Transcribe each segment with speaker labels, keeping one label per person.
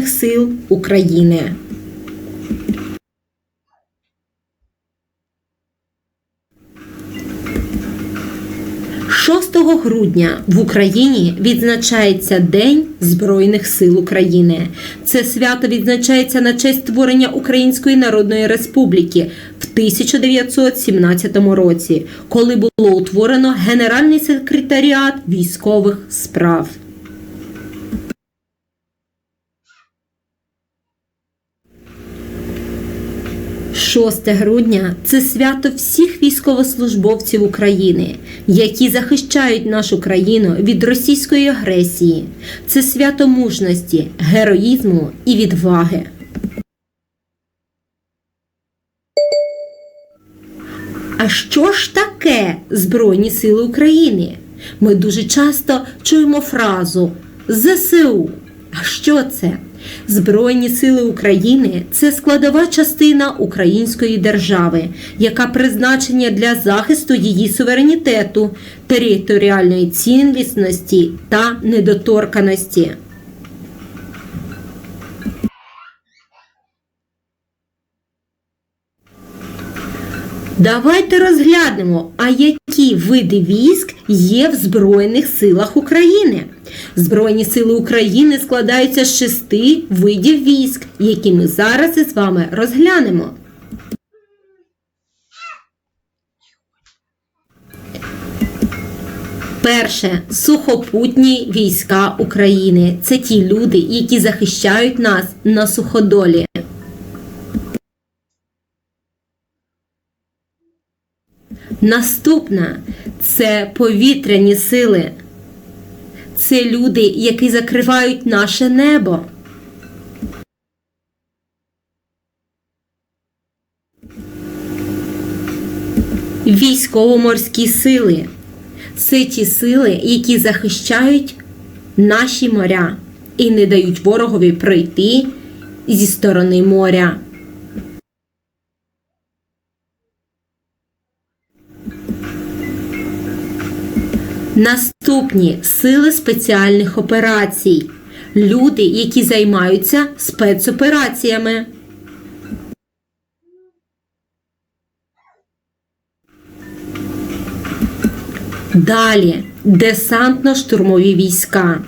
Speaker 1: Збройних сил України. 6 грудня в Україні відзначається День Збройних сил України. Це свято відзначається на честь створення Української Народної Республіки в 1917 році, коли було утворено Генеральний секретаріат військових справ. 6 грудня це свято всіх військовослужбовців України, які захищають нашу країну від російської агресії. Це свято мужності, героїзму і відваги. А що ж таке Збройні Сили України? Ми дуже часто чуємо фразу ЗСУ. А що це? Збройні сили України це складова частина української держави, яка призначена для захисту її суверенітету, територіальної цілісності та недоторканості. Давайте розглянемо, а які види військ є в Збройних силах України. Збройні сили України складаються з шести видів військ, які ми зараз із вами розглянемо. Перше сухопутні війська України. Це ті люди, які захищають нас на суходолі. Наступна це повітряні сили. Це люди, які закривають наше небо. Військово-морські сили. Це ті сили, які захищають наші моря і не дають ворогові пройти зі сторони моря. Наступні сили спеціальних операцій. Люди, які займаються спецопераціями. Далі десантно-штурмові війська.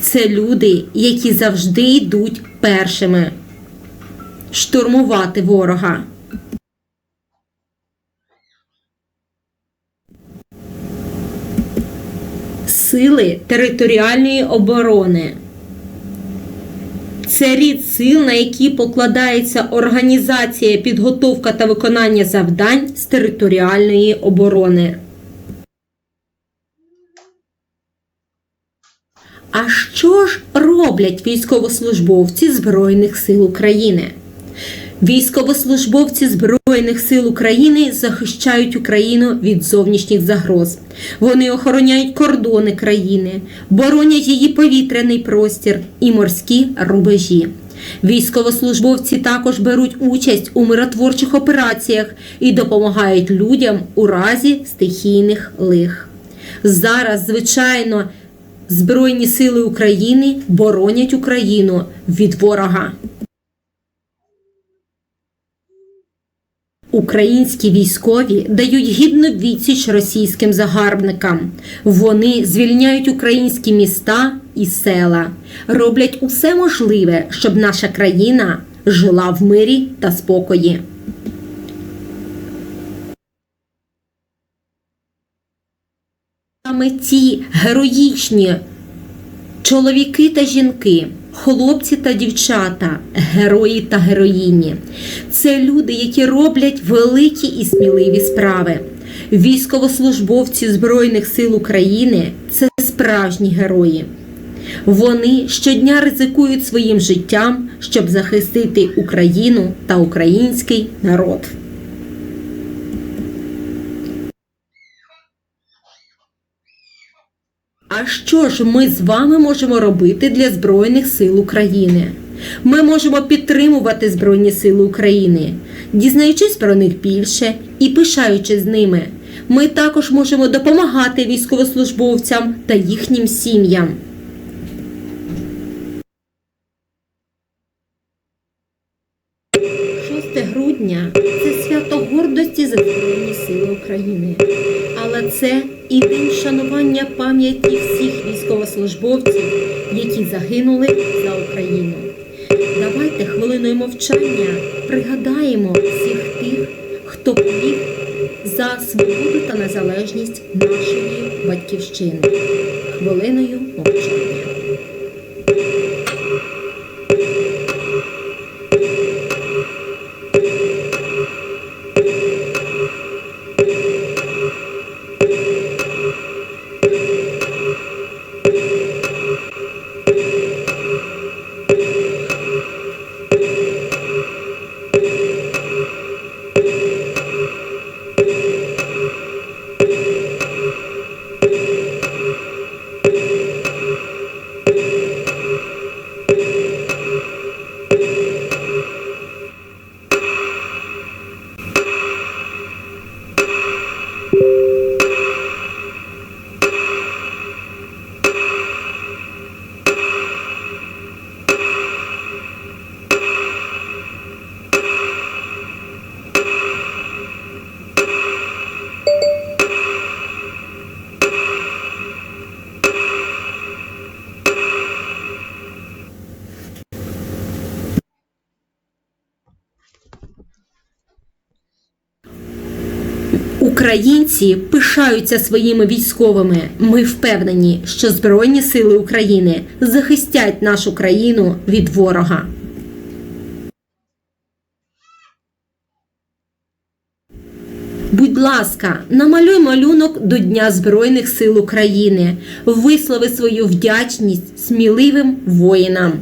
Speaker 1: Це люди, які завжди йдуть першими. Штурмувати ворога. Сили територіальної оборони. Це рід сил, на які покладається організація, підготовка та виконання завдань з територіальної оборони. А що ж роблять військовослужбовці Збройних сил України? Військовослужбовці Збройних сил України захищають Україну від зовнішніх загроз. Вони охороняють кордони країни, боронять її повітряний простір і морські рубежі. Військовослужбовці також беруть участь у миротворчих операціях і допомагають людям у разі стихійних лих. Зараз, звичайно, Збройні сили України боронять Україну від ворога. Українські військові дають гідну відсіч російським загарбникам. Вони звільняють українські міста і села, роблять усе можливе, щоб наша країна жила в мирі та спокої. Саме ці героїчні чоловіки та жінки, хлопці та дівчата, герої та героїні. Це люди, які роблять великі і сміливі справи. Військовослужбовці Збройних сил України це справжні герої. Вони щодня ризикують своїм життям, щоб захистити Україну та український народ. Що ж ми з вами можемо робити для Збройних сил України? Ми можемо підтримувати Збройні Сили України, дізнаючись про них більше і пишаючись з ними. Ми також можемо допомагати військовослужбовцям та їхнім сім'ям. Вшанування пам'яті всіх військовослужбовців, які загинули за Україну. Давайте хвилиною мовчання пригадаємо всіх тих, хто поміг за свободу та незалежність нашої батьківщини. Хвилиною мовчання. Українці пишаються своїми військовими. Ми впевнені, що Збройні сили України захистять нашу країну від ворога. Будь ласка, намалюй малюнок до Дня Збройних сил України. Вислови свою вдячність сміливим воїнам.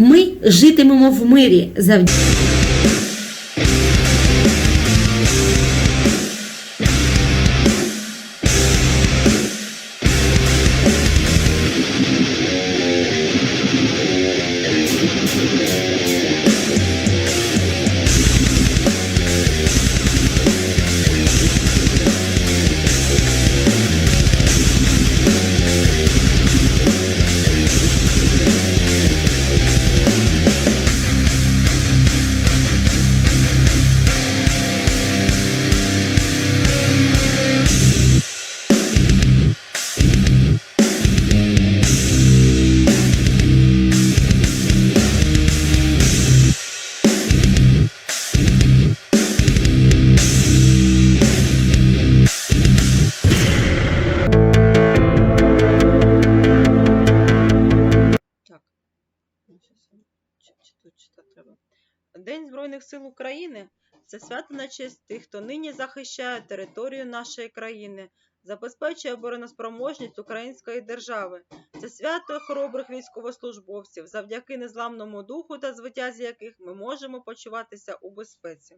Speaker 1: Ми житимемо в мирі завдяки.
Speaker 2: України це свято на честь тих, хто нині захищає територію нашої країни, забезпечує обороноспроможність української держави. Це свято хоробрих військовослужбовців, завдяки незламному духу та звитязі яких ми можемо почуватися у безпеці.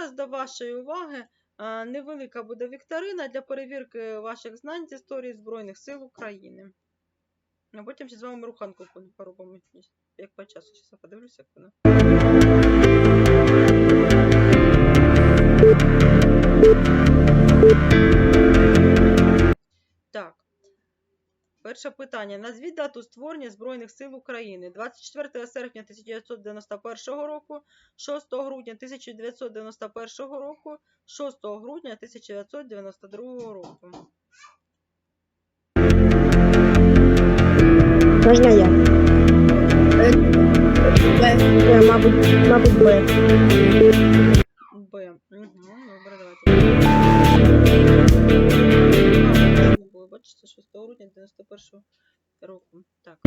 Speaker 2: Зараз до вашої уваги невелика буде вікторина для перевірки ваших знань з історії Збройних сил України. А потім ще з вами руханку по- поробимо. Як по часу, зараз подивлюся, як вона. Перше питання. Назвіть дату створення Збройних сил України 24 серпня 1991 року, 6 грудня 1991 року, 6 грудня 1992 року.
Speaker 3: Можна я? Е, Мабуть, мабуть, Б.
Speaker 2: Б. 91 року. Так.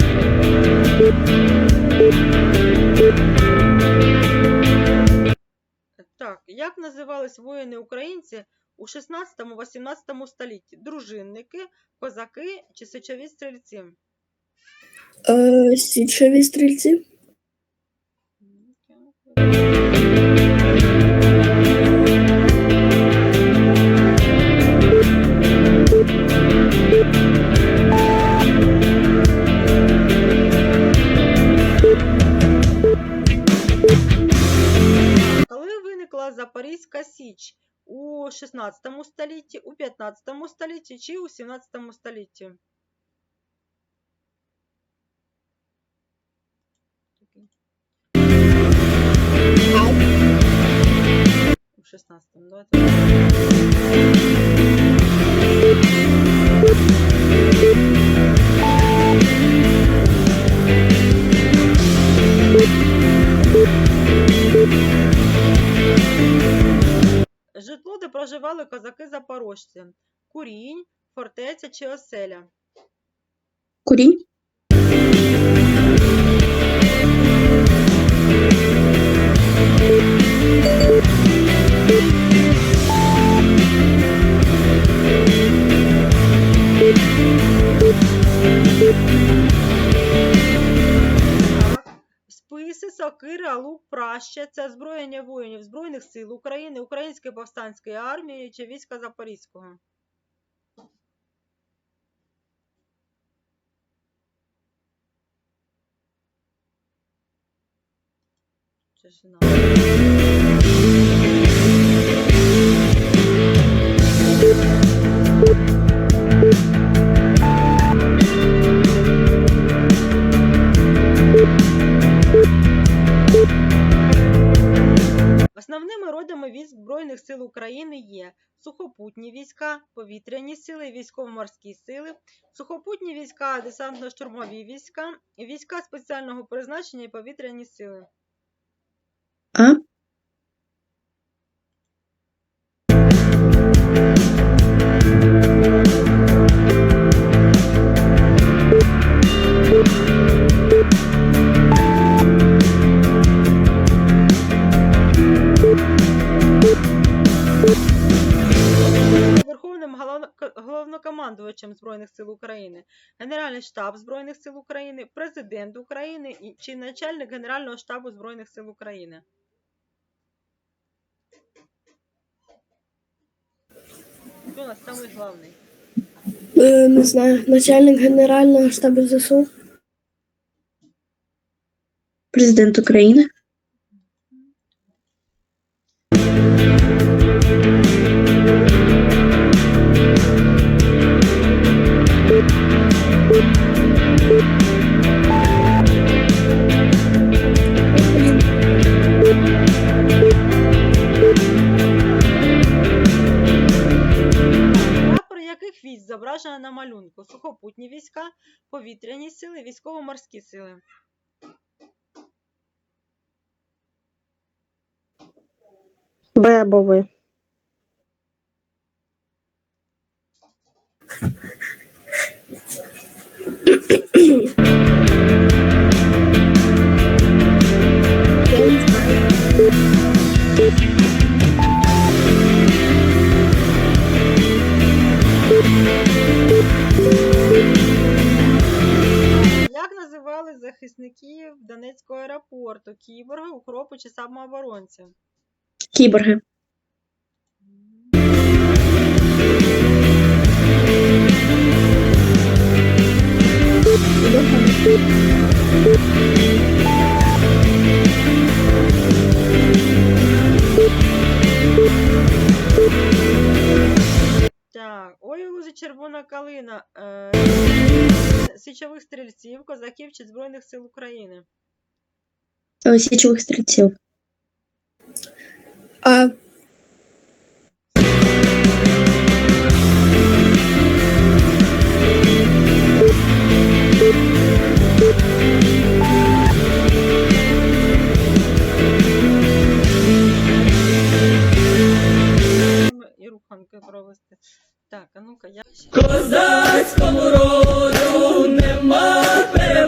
Speaker 2: Так, як називались воїни-українці у 16-18 столітті? Дружинники, козаки чи сечові стрільці?
Speaker 3: Е, Січові стрільці.
Speaker 2: 17 столітті, у 15 столітті чи у 17 столітті? Такий. У 16 давайте. Житло, де Проживали козаки-запорожці. Курінь, фортеця чи оселя.
Speaker 3: Курінь.
Speaker 2: Так. Списи, сокира, лук, праща це озброєння воїнів Збройних сил України, Української повстанської армії чи війська Запорізького. Це Основними родами військ Збройних сил України є сухопутні війська, повітряні сили, військово-морські сили, сухопутні війська, десантно-штурмові війська, війська спеціального призначення і повітряні сили. Головнокомандувачем Збройних сил України, Генеральний штаб Збройних сил України, Президент України і- чи начальник Генерального штабу Збройних сил України. Хто у нас самий главний?
Speaker 3: Е, не знаю. Начальник Генерального штабу ЗСУ. Президент України.
Speaker 2: зображена на малюнку: сухопутні війська, повітряні сили, військово-морські сили.
Speaker 3: Бебови.
Speaker 2: Я не. Захисників Донецького аеропорту? Кіборги, укропи чи самооборонці?
Speaker 3: Кіборги.
Speaker 2: Так, ой, у лузі червона калина. Е, січових стрільців, козаків чи Збройних сил України.
Speaker 3: Е, Січових стрільців. А.
Speaker 2: І руханки провести. Так, а ну-ка, я.
Speaker 4: Козацькому роду нема переводу,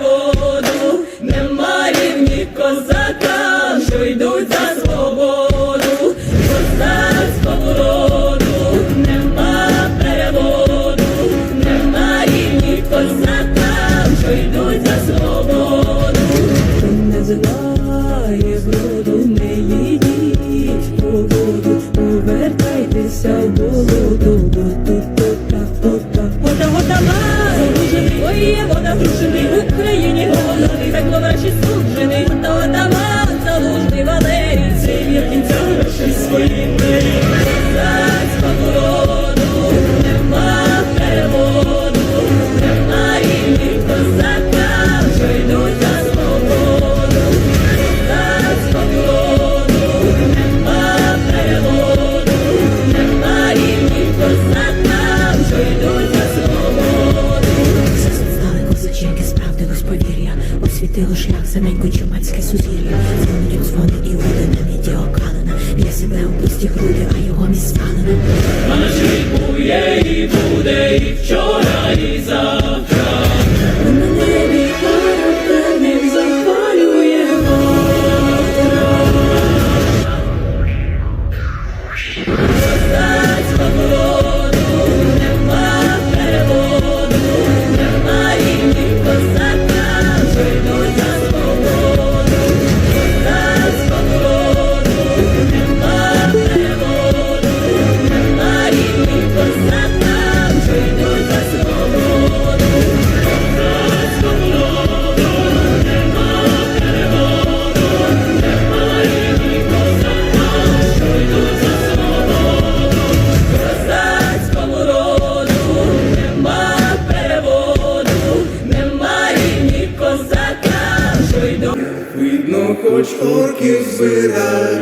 Speaker 5: орків збирай,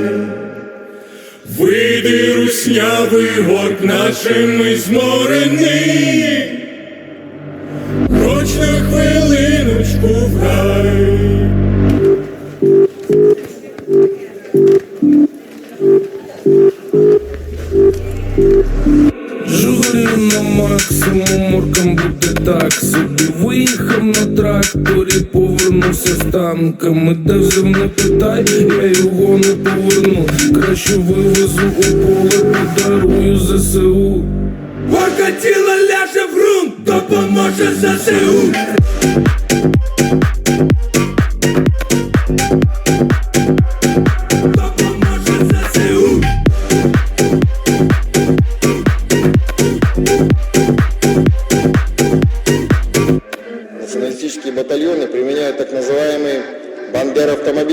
Speaker 5: вийди руснявий орк, наче ми зморений. Їхав на
Speaker 6: тракторі, повернувся з танками, де взяв не питай, я його не поверну. Краще вивезу у поле, подарую ЗСУ.
Speaker 5: Горка тіла ляже в грунт, допоможе ЗСУ.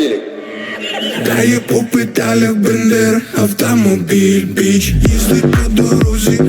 Speaker 7: автомобілі.
Speaker 5: Дає по педалях бендер, автомобіль, біч, їздить по дорозі.